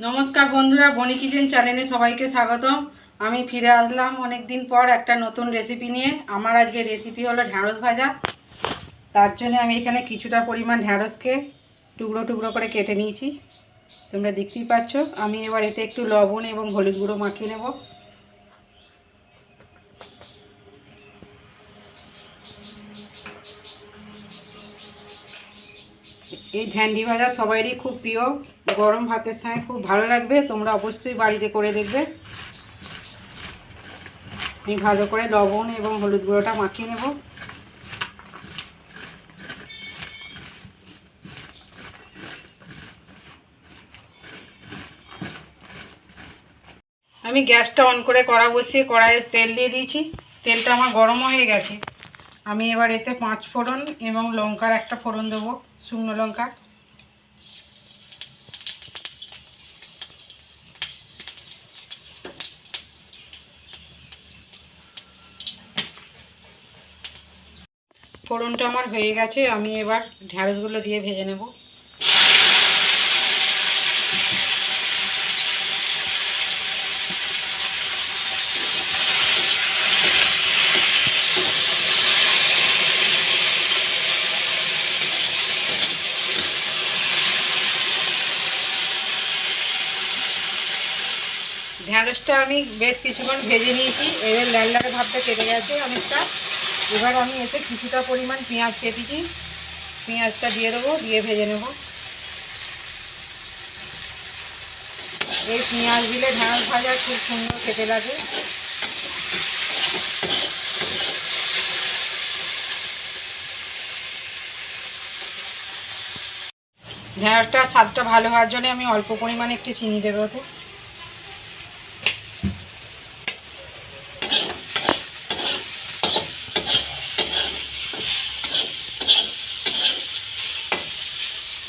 নমস্কার বন্ধুরা, বনি কিচেন চ্যানেলে সবাইকে স্বাগতম। আমি ফিরে আসলাম অনেক দিন পর একটা নতুন রেসিপি নিয়ে। আমার আজকে রেসিপি হলো ঢ্যাঁড়স ভাজা। তার জন্য আমি এখানে কিছুটা পরিমাণ ঢ্যাঁড়সকে টুকরো টুকরো করে কেটে নিয়েছি। তোমরা দেখতেই পাচ্ছ, আমি এবার এতে একটু লবণ এবং হলুদ গুঁড়ো মাখিয়ে নেব। এই ঢ্যান্ডি ভাজা সবারই খুব প্রিয়। গরম ভাতের সঙ্গে খুব ভালো লাগবে। তোমরা অবশ্যই বাড়িতে করে দেখবে। আমি ভালো করে লবণ এবং হলুদ গুঁড়োটা মাখিয়ে নেব। আমি গ্যাসটা অন করে কড়া বসিয়ে কড়াইয়ে তেল দিয়ে দিয়েছি। তেলটা আমার গরম হয়ে গেছে। আমি এবার এতে পাঁচ ফোড়ন এবং লঙ্কার একটা ফোড়ন দেবো, শুকনো লঙ্কা। ফোড়নটা আমার হয়ে গেছে, আমি এবার ঢ্যাঁড়সগুলো দিয়ে ভেজে নেব। ঢ্যাঁড়সটা আমি বেশ কিছুক্ষণ ভেজে নিয়েছি। এবার লাল লাল ভাবটা কেটে গেছে অনেকটা। এবার আমি এতে কিছুটা পরিমাণ পেঁয়াজ কেটেছি। পেঁয়াজটা দিয়ে দেবো, দিয়ে ভেজে নেব। এই পেঁয়াজ দিলে ঢ্যাঁড়স ভাজা খুব সুন্দর খেতে লাগে। ঢ্যাঁড়সটা স্বাদটা ভালো হওয়ার জন্য আমি অল্প পরিমাণে একটু চিনি দেবো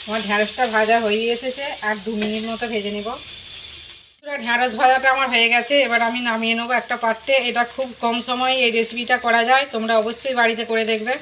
আমার ঢ্যাঁড়সটা ভাজা হয়ে এসেছে, আর দু মিনিট মতো ভেজে নেব। ঢ্যাঁড়স ভাজাটা আমার হয়ে গেছে, এবার আমি নামিয়ে নেব একটা পাত্রে। এটা খুব কম সময়ে এই রেসিপিটা করা যায়, তোমরা অবশ্যই বাড়িতে করে দেখবে।